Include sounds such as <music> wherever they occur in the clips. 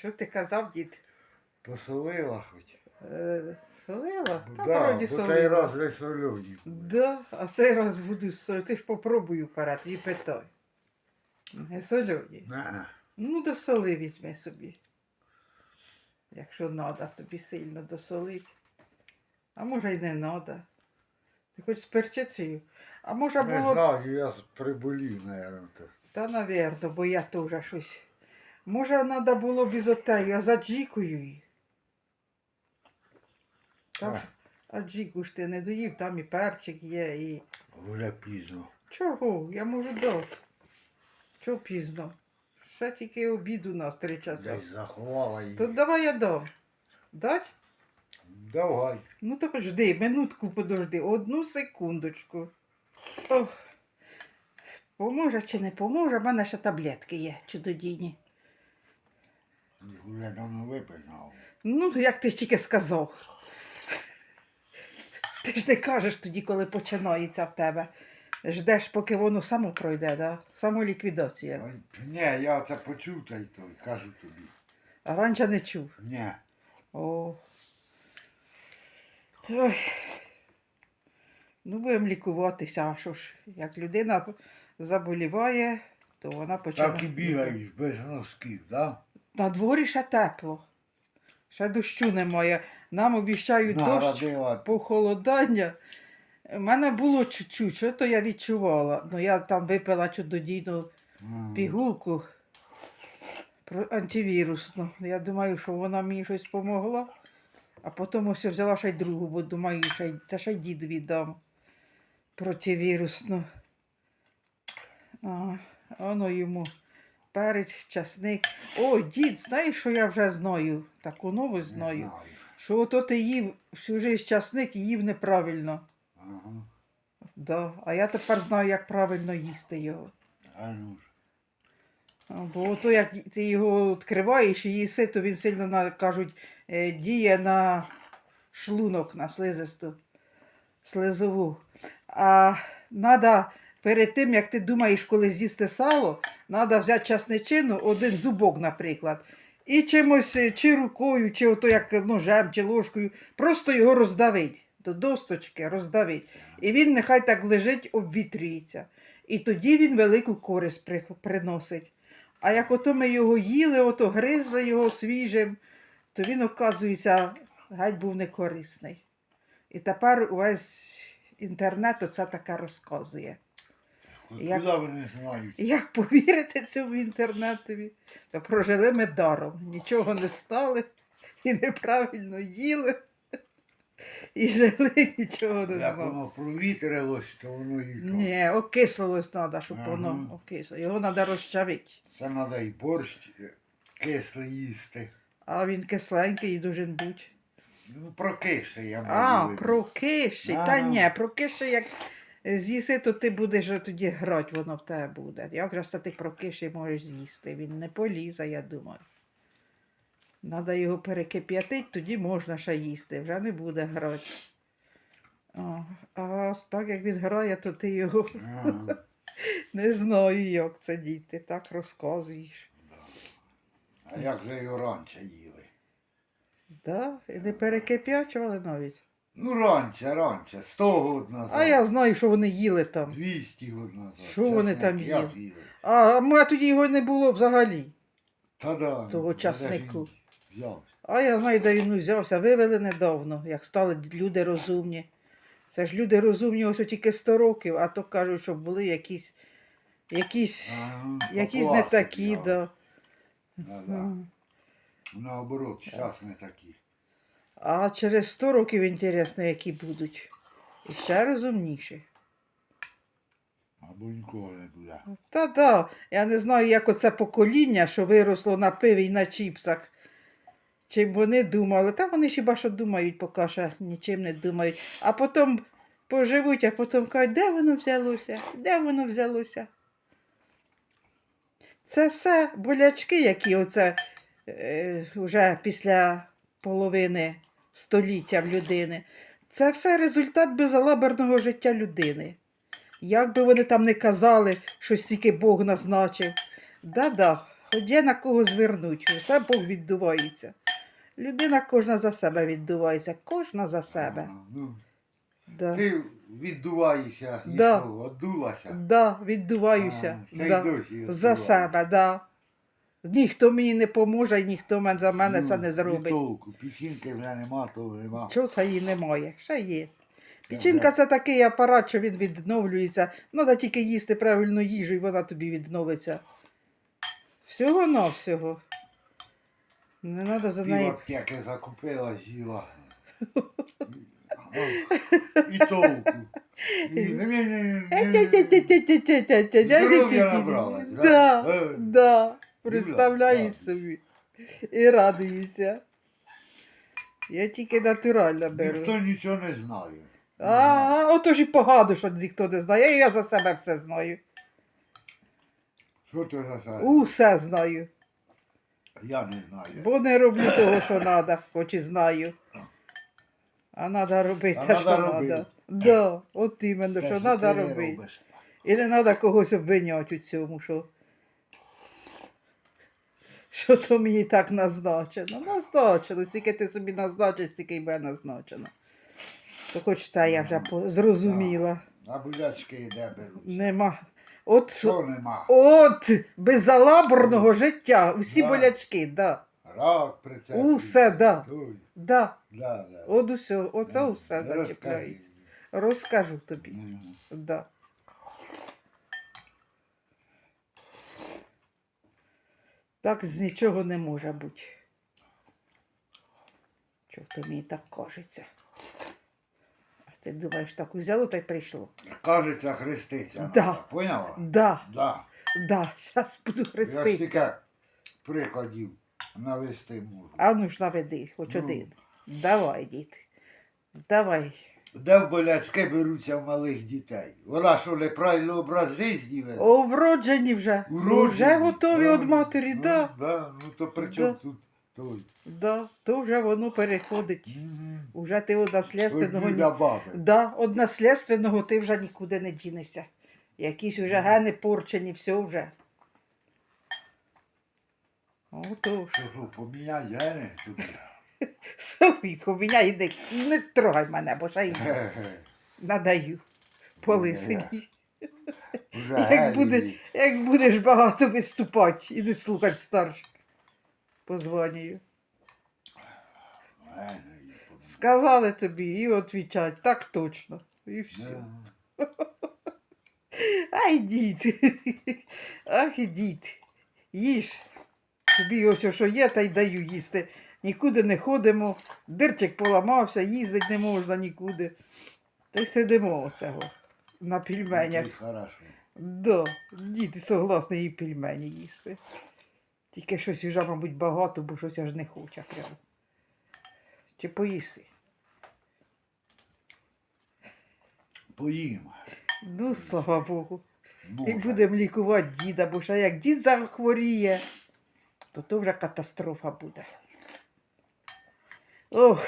Що ти казав, дід? Посолила хоч. Е, солила? Та да, вроді бо цей солила. раз не солюні. Да, а цей раз буду солити. Ти ж попробуй вперед і питай. Не солюні. Не. Ну, до соли візьми собі. Якщо треба тобі сильно досолити. А може й не треба. Ти хоч з перчицею. А може Не було. б- знаю, я приболів, мабуть. Та, навірно, бо я теж щось. Може, треба було б із отею, а за джікою. її. Там А. ж, а джіку ж ти не доїв, там і перчик є, і. Вже пізно. Чого? Я можу дати. Чого пізно? Ще тільки обід у нас три часи. Десь заховала її. То давай я дам. Дать? Давай. Ну то жди, минутку подожди, одну секундочку. Ох. Поможе чи не поможе, в мене ще таблетки є чудодійні. Вже давно випинав. Ну, як ти тільки сказав. Ти ж не кажеш тоді, коли починається в тебе. Ждеш, поки воно само пройде, да? самоліквідація. Ні, я це почув та й той, кажу тобі. А раніше не чув. Ні. О. Ой. Ну, будемо лікуватися, а що ж, як людина заболіває, то вона починає. Так і бігаєш без носків, да? На дворі ще тепло. Ще дощу немає. Нам обіцяють дощ, похолодання. У мене було чуть-чуть, що то я відчувала. Ну, я там випила чудодійну М. пігулку про антивірусну. Я думаю, що вона мені щось допомогла. А потім ось взяла ще й другу, бо думаю, ще й, та ще й дідові дам противірусну. А, воно йому перець, часник. О, дід, знаєш, що я вже знаю? Таку нову знаю. знаю. Що ото ти їв всю життя часник і їв неправильно. Ага. Да. А я тепер знаю, як правильно їсти його. А ну ж. Бо то як ти його відкриваєш і їси, то він сильно на, кажуть, е, діє на шлунок, на слизисту, слизову. А треба перед тим, як ти думаєш, коли з'їсти сало, треба взяти часничину, один зубок, наприклад, і чимось, е, чи рукою, чи ото як ножем, чи ложкою, просто його роздавить, до досточки роздавить. І він нехай так лежить, обвітрюється. І тоді він велику користь при- приносить. А як ото ми його їли, ото гризли його свіжим, то він, оказується, геть був некорисний. І тепер увесь інтернет оце таке розказує. Як- Куди вони знають? Як повірити цьому інтернетові, то прожили ми даром. Нічого не стали і неправильно їли. І жили, нічого не Як знали. воно провітрилось, то воно і то. Ні, окислилось треба, щоб Ага. воно окисло. Його треба розчавити. Це треба і борщ е, кислий їсти. А він кисленький і дуже бути. Ну, прокисти я маю. А, про киші. Та Ага. ні, про киші, як з'їси, то ти будеш тоді грати, воно в тебе буде. Як же ти про киші можеш з'їсти? Він не полізе, я думаю. Треба його перекип'ятити, тоді можна ще їсти, вже не буде грати. О, а так як він грає, то ти його Ага. <laughs> не знаю, як це діти, так розказуєш. А як же його раніше їли? Да? І не перекип'ячували навіть. Ну, раніше, раніше, 100 год назад. А я знаю, що вони їли там. 200 год назад. Що вони там як їли? А, а м- а тоді його не було взагалі. Та да. Того ну, часнику. він Взяв. А я знаю, де він взявся. Вивели недавно, як стали люди розумні. Це ж люди розумні ось тільки 100 років, а то кажуть, що були якісь, якісь, Ага, якісь по не такі. Да. Да, да. Наоборот, зараз не такі. А через 100 років інтересно, які будуть. І ще розумніші. Або ніколи не буде. Та да, я не знаю, як оце покоління, що виросло на пиві і на чіпсах. Чим вони думали. Та вони хіба що думають, поки що нічим не думають. А потім поживуть, а потім кажуть, де воно взялося? Де воно взялося? Це все болячки, які оце е, вже після половини століття в людини. Це все результат безалаберного життя людини. Як би вони там не казали, що стільки Бог назначив. Да-да, Хоч є на кого звернуть, все Бог віддувається. Людина кожна за себе віддувається, кожна за себе. А, Ну, Да. ти віддуваєшся, Да. що, оддулася. Да, віддуваюся. А, ще й да. досі За віддуваєшся. себе, да. Ніхто мені не поможе, і ніхто за мене це Ну, не зробить. толку. Печінки вже нема, то нема. Чого це її немає? Ще є. Печінка це такий апарат, що він відновлюється. Треба тільки їсти правильну їжу, і вона тобі відновиться. Всього на всього. Не треба за нею. аптеки закупила, з'їла. <laughs> І толку. Здоров'я да? Да. Представляю да. собі. І радуюся. Я тільки натурально беру. Ніхто нічого не знає. А, ото ж і погано, що ніхто не знає. Я за себе все знаю. Що ти за це? Усе знаю. Я не знаю. Бо не роблю того, що треба, хоч і знаю. А треба робити те, що треба. Да, от іменно, що треба робити. І не треба когось обвиняти у цьому, що. Що то мені так назначено? Назначено. Скільки ти собі назначиш, стільки й мене назначено. То хоч це я вже зрозуміла. А болячки де беруть? Нема. От, Що нема? от безалаборного життя. Усі Да. болячки, да. Рак прицеп. Усе, да. Да. Да, да. От усе, оце все розкажи. зачіпляється. Розкажу тобі. Ну, Да. Так з нічого не може бути. Чого то мені так кажеться? А ти думаєш, так взяло та й прийшло? Кажеться, хреститься. Да. Поняла? Да, Да. да, зараз буду Я ж хреститися. тільки прикладів навести можу. А ну ж наведи, хоч Ну. один. Давай, дід. Давай. Де в болячки беруться в малих дітей? Вона що, неправильний образ житті веде? О, вроджені вже. Уроджені. Вже готові Да, від матері, ну, да. да. Ну то при чому Да. тут той? Да, то вже воно переходить. Уже ти од наслідственного ні... Да, од наслідственного ти вже нікуди не дінешся. Якісь вже гени порчені, все вже. Отож. Поміняй гени тобі? <laughs> Собі поміняй, не, не трогай мене, бо ще й <laughs> надаю по лисині. <laughs> Як буде- Як будеш багато виступати і не слухати старших. Позвонюю. Сказали тобі і відповідають, так точно. І все. Ай, дід. Ах, дід. Їж. Тобі ось що є, та й даю їсти. Нікуди не ходимо. Дирчик поламався, їздити не можна нікуди. Та й сидимо оцього на пельменях. Ну, Хорошо. Да, дід согласний і пельмені їсти. Тільки щось вже, мабуть, багато, бо щось аж не хоче прямо. Чи поїси? Поїмо. Ну, слава Богу. Може. І будемо лікувати діда, бо ще як дід захворіє, то то вже катастрофа буде. Ох,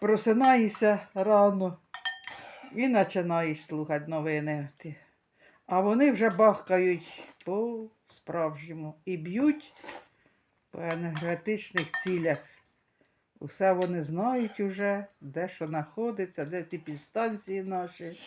просинаєшся рано і починаєш слухати новини. А вони вже бахкають по-справжньому і б'ють по енергетичних цілях. Усе вони знають уже, де що знаходиться, де ті підстанції наші.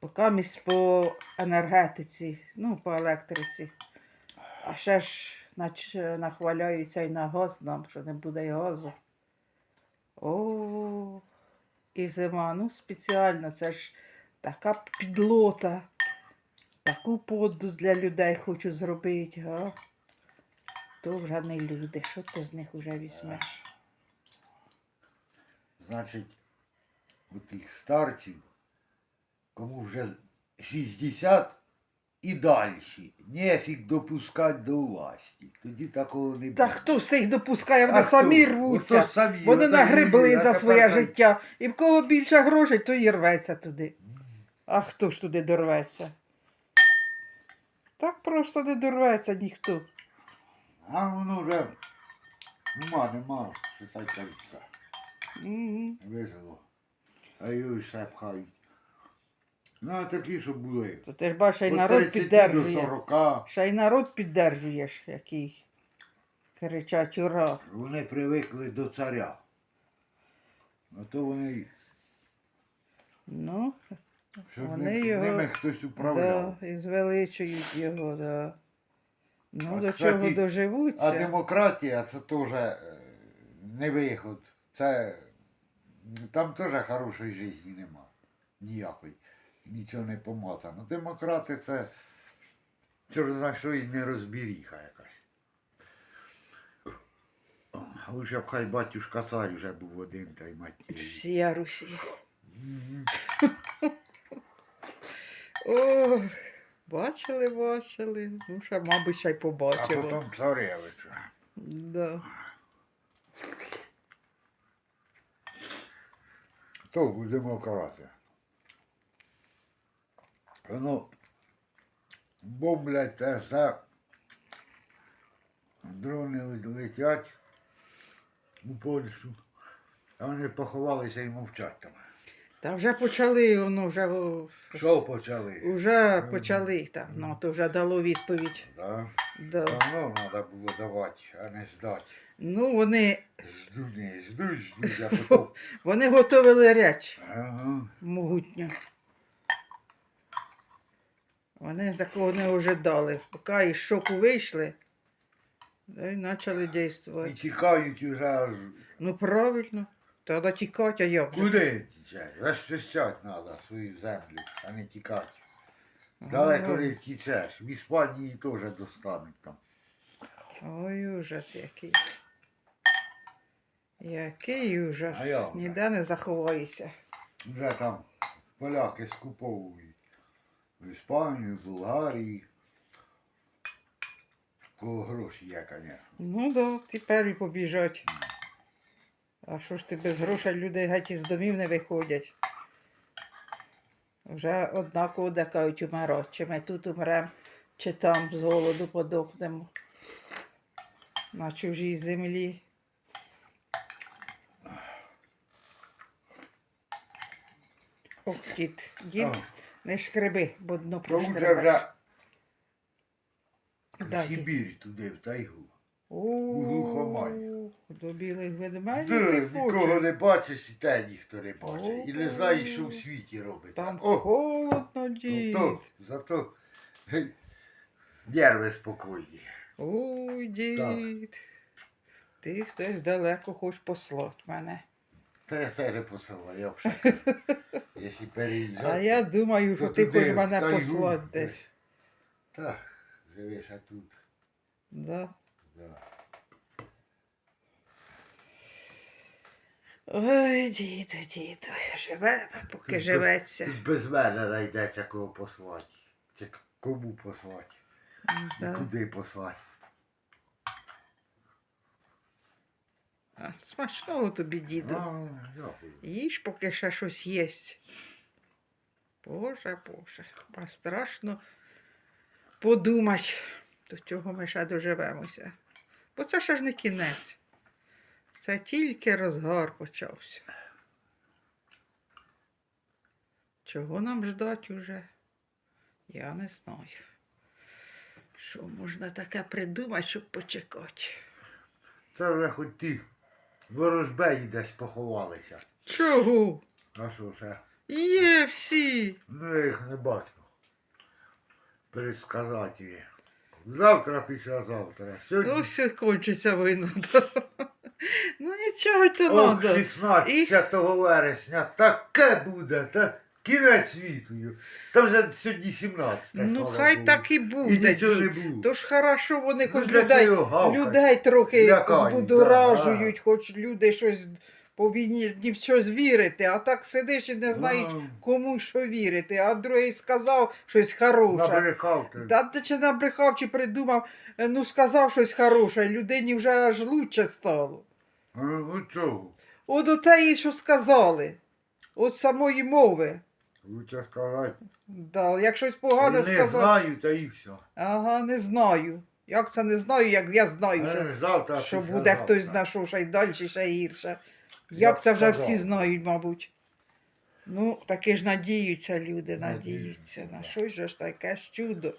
Покамість по енергетиці, ну, по електриці. А ще ж. Нахваляються і на газ нам, що не буде і газу. О, і зима, ну спеціально, це ж така підлота. Таку подус для людей хочу зробити, а? То вже не люди, що ти з них вже візьмеш? Значить, у тих старців, кому вже 60 і далі, нефіг допускати до власті. Тоді такого не буде. Та хто ж їх допускає, вони А самі хто? рвуться. Ото самі, Вони ото нагребли а за тепер своє хай- життя. І в кого більше грошей, то і рветься туди. А хто ж туди дорветься? Так просто не дорветься ніхто. А воно вже нема, нема, що так кажеться. Мгм. Вижило. А його ще пхають. Ну, а такі, що були. То ти ж бачиш, ще й От народ 30 до піддержує. 40. Ще й народ піддержуєш, який кричать ура. Вони привикли до царя. А то вони, Ну, щоб Вони ним- його- ними хтось управляв. да, і звеличують його, да. Ну, А, до кстати, чого доживуться. А демократія це теж е, не виход. Це там теж хорошої житті нема. Ніякої. Нічого не помазано. Демократи це за що і не розбіріха якась. Лучше б хай батюшка цар вже був один та й мать. Всія Русі. <laughs> Ох, бачили, бачили. Ну, ще, мабуть, ще й А потім царевич. Да. То демократи. Воно бомблять те все. Дрони летять у Польщу. А вони поховалися і мовчать там. Та вже почали, воно вже, Що почали? вже почали там, ну, то вже дало відповідь. Да? Да. Давно треба було давати, а не ждати. Ну, вони, Ждуть, не ждуть, ждуть, а потім. вони готовили річ Ага. могутню. Вони такого не ожидали. Поки із шоку вийшли, да й почали І тікають уже аж. Ну правильно. Тоді тікати, а як же? Куди тічать? Защищати треба свою землю, а не тікати. Далеко не втічеш. В Іспанії теж достануть там. Ой, ужас який. Який ужас. А? Ніде не заховаєшся. Вже там поляки скуповують. В Іспанії, в Болгарії. Кого гроші є, звісно. Ну да, тепер і побіжать. А що ж ти без грошей людей геть із домів не виходять? Вже однаково декають умирать. Чи ми тут умремо, чи там з голоду подохнемо. На чужій землі. Ох, дід, дід. Не шкреби, бо дно Тому прошкребеш. вже Да, в. Сибір туди, в тайгу. Глухомань. До білих ведмедів ти нікого хочеш. не бачиш і те ніхто не бачить. І не знаєш, що в світі робиться. Там О, холодно, ну дід. то, зато гей, <laughs> нерви спокійні. Ой, дід. Ти хтось далеко хочеш послати мене. Те не я вже. <laughs> Якщо переїжджати. А я думаю, що ти хочеш мене послати десь. Так, живеш а тут. Да. Да. Ой, діду, діду, живе, поки Тут живеться. Тут без мене знайдеться кого послати. Чи кому послати. І куди послати. А, Смачного тобі, діду. А, дякую. Їж, поки ще щось єсть. Боже, Боже, а страшно подумати. До цього ми ще доживемося. Бо це ще ж не кінець. Це тільки розгар почався. Чого нам ждать уже? Я не знаю. Що можна таке придумати, щоб почекати? Це вже хоч ті ворожбеї десь поховалися. Чого? А що це? Є всі. Ну я їх не бачу. Пересказати їх. Завтра, післязавтра. Ну, все кончиться війна. Ну нічого це Ох, надо. 16 вересня, таке буде, та кінець світу. Там вже сьогодні 17. Ну хай Богу. так і І буде. нічого не було. То ж хорошо, вони Ну, хоч людей, людей трохи Лякають, збудоражують, да, хоч люди щось повинні ні в щось вірити, а так сидиш і не знаєш, Ну. кому що вірити. А другий сказав щось хороше. Набрехав ти. Та чи набрехав, чи придумав, е, ну сказав щось хороше, людині вже аж лучше стало. Ну, ну чого? От до теї, що сказали. От самої мови. Лучше сказати. Да, як щось погане не сказав. знаю, та і все. Ага, не знаю. Як це не знаю, як я знаю, що, Е, Завтра, що буде післязавтра. хтось знайшов ще й далі, ще гірше. Як Я це вже сказав. всі знають, мабуть. Ну, таки ж надіються люди, Надіються. На щось же ж таке ж чудо.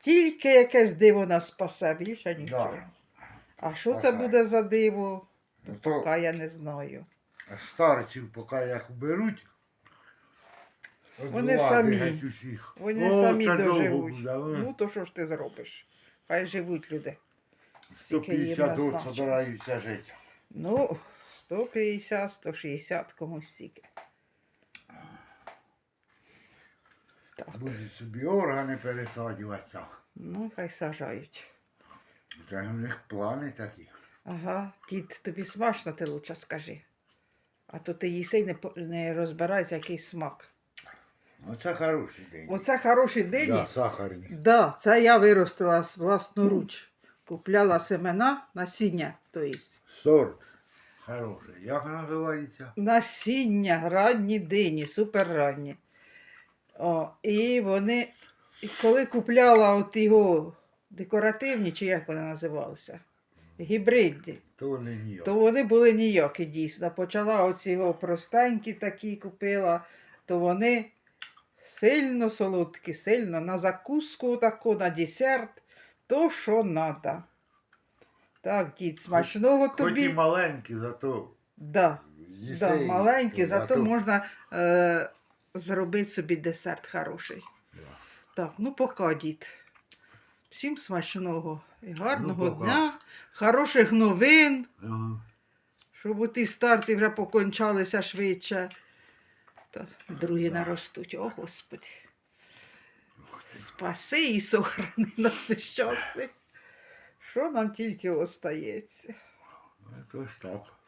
Тільки якесь диво нас спасе, більше нічого. Да. А що це буде за диво, Ну, то поки я не знаю. старців, поки їх беруть, Вони самі. геть усіх. Вони О, самі довго доживуть. буде, але Ну, то що ж ти зробиш? Хай живуть люди. скільки їм 150 років назначено. збираються жити. Ну, 150, 160 комусь стільки. Так, Будуть собі органи пересаджуватися. ну хай сажають. Це у них плани такі. Ага, дід, тобі смачно, ти лучше скажи. А то ти їси й не, по- не розбирайся, який смак. Оце хороший день. Оце хороші дині. Да, сахарні. Да, це я виростила з власноруч. Купляла семена, насіння, то есть. Сорт. Хороший. Як називається? Насіння, ранні дині, супер ранні. О, і вони, і коли купляла от його декоративні, чи як вони називалися, гібридні, То то вони були ніякі дійсно. Почала оці його простенькі такі купила, то вони сильно солодкі, сильно на закуску таку, на десерт, то що треба. Так, дід, смачного Хоч тобі. і маленькі, зато Да. їси Да, їх, маленький, то зато можна е, зробити собі десерт хороший. Да. Так, ну пока, дід. Всім смачного і гарного Ну, пока. дня, хороших новин, Ага. щоб у ті старці вже покончалися швидше. Та другі наростуть. О, Господи. Спаси і сохрани нас нещасних. Що нам тільки остається? Якось так.